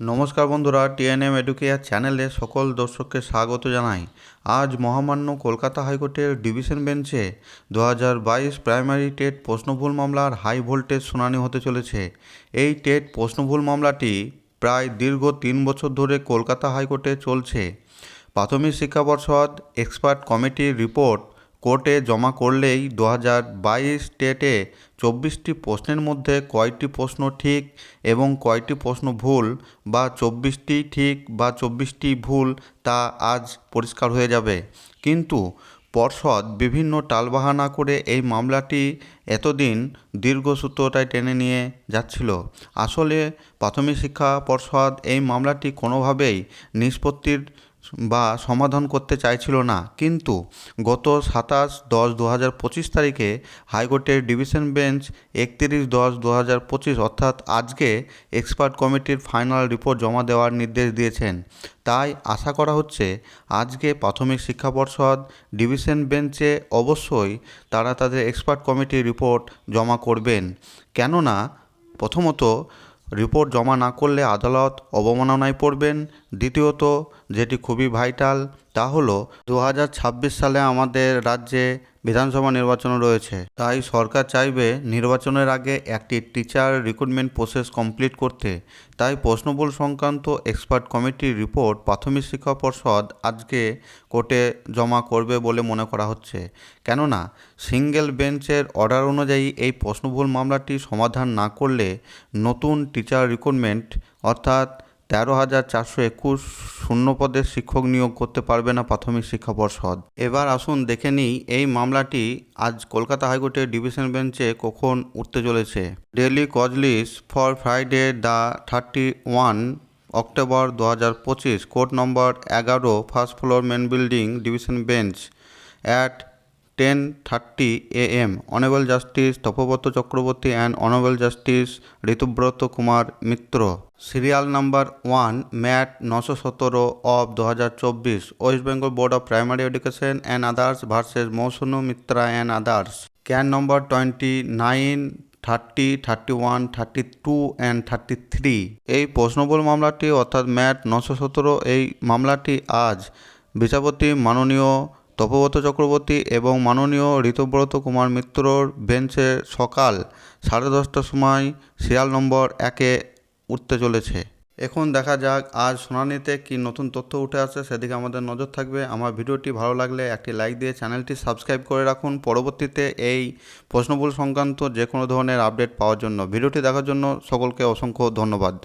নমস্কার বন্ধুরা, TNM educare চ্যানেলে সকল দর্শককে স্বাগত জানাই। আজ মহামান্য কলকাতা হাইকোর্টের ডিভিশন বেঞ্চে দু হাজার বাইশ প্রাইমারি টেট প্রশ্নভুল মামলার হাই ভোল্টেজ শুনানি হতে চলেছে। এই টেট প্রশ্নভুল মামলাটি প্রায় দীর্ঘ তিন বছর ধরে কলকাতা হাইকোর্টে চলছে। প্রাথমিক শিক্ষা পর্ষদ এক্সপার্ট কমিটির রিপোর্ট কোর্টে জমা করলেই দু হাজার বাইশ টেটে চব্বিশটি প্রশ্নের মধ্যে কয়টি প্রশ্ন ঠিক এবং কয়টি প্রশ্ন ভুল বা চব্বিশটি ঠিক বা চব্বিশটি ভুল তা আজ পরিষ্কার হয়ে যাবে। কিন্তু পর্ষদ বিভিন্ন টালবাহানা করে এই মামলাটি এতদিন দীর্ঘসূত্রতায় টেনে নিয়ে যাচ্ছিল। আসলে প্রাথমিক শিক্ষা পর্ষদ এই মামলাটি কোনোভাবেই নিষ্পত্তির বা সমাধান করতে চাইছিল না। কিন্তু গত সাতাশ দশ দু হাজার পঁচিশ তারিখে হাইকোর্টের ডিভিশন বেঞ্চ একত্রিশ দশ দু হাজার পঁচিশ অর্থাৎ আজকে এক্সপার্ট কমিটির ফাইনাল রিপোর্ট জমা দেওয়ার নির্দেশ দিয়েছেন। তাই আশা করা হচ্ছে আজকে প্রাথমিক শিক্ষা পর্ষদ ডিভিশন বেঞ্চে অবশ্যই তারা তাদের এক্সপার্ট কমিটির রিপোর্ট জমা করবেন। কেননা প্রথমত রিপোর্ট জমা না করলে আদালত অবমাননায় পড়বেন দ্বিতীয়ত, যেটি খুবই ভাইটাল, তা হলো দু সালে আমাদের রাজ্যে বিধানসভা নির্বাচন রয়েছে। তাই সরকার চাইবে নির্বাচনের আগে একটি টিচার রিক্রুটমেন্ট প্রসেস কমপ্লিট করতে। তাই প্রশ্নবুল সংক্রান্ত এক্সপার্ট কমিটির রিপোর্ট প্রাথমিক শিক্ষা পর্ষদ আজকে কোর্টে জমা করবে বলে মনে করা হচ্ছে। কেননা সিঙ্গেল বেঞ্চের অর্ডার অনুযায়ী এই প্রশ্নবুল মামলাটি সমাধান না করলে নতুন টিচার রিক্রুটমেন্ট অর্থাৎ তেরো হাজার চারশো একুশ শূন্য পদের শিক্ষক নিয়োগ করতে পারবে না প্রাথমিক শিক্ষা পর্ষদ। এবার আসুন দেখে নিই এই মামলাটি আজ কলকাতা হাইকোর্টের ডিভিশন বেঞ্চে কখন উঠতে চলেছে। Daily cause list for Friday the thirty one October দু হাজার পঁচিশ, কোর্ট নম্বর এগারো, first floor main building, division bench, at ten thirty A M honourable justice Tapabrata Chakraborty and honourable justice Ritabrata Kumar Mitra serial number one MAT নশো সতেরো of দু হাজার চব্বিশ West Bengal board of primary education and others versus Mousumi Mitra and others CAN number twenty nine thirty thirty one thirty two and thirty three এই প্রশ্নবল মামলাটি, অর্থাৎ mat নশো সতেরো এই মামলাটি আজ বিচারপতি মাননীয় তপব্রত চক্রবর্তী এবং মাননীয় ঋতব্রত কুমার মিত্রর বেঞ্চে সকাল সাড়ে দশটার সময় সিরিয়াল নম্বর একে উঠতে চলেছে। এখন দেখা যাক, আজ শুনানিতে কি নতুন তথ্য উঠে আসে সেদিকে আমাদের নজর থাকবে। আমার ভিডিওটি ভালো লাগলে একটি লাইক দিয়ে চ্যানেলটি সাবস্ক্রাইব করে রাখুন। পরবর্তীতে এই প্রশ্নবুল সংক্রান্ত যে কোনো ধরনের আপডেট পাওয়ার জন্য। ভিডিওটি দেখার জন্য সকলকে অসংখ্য ধন্যবাদ।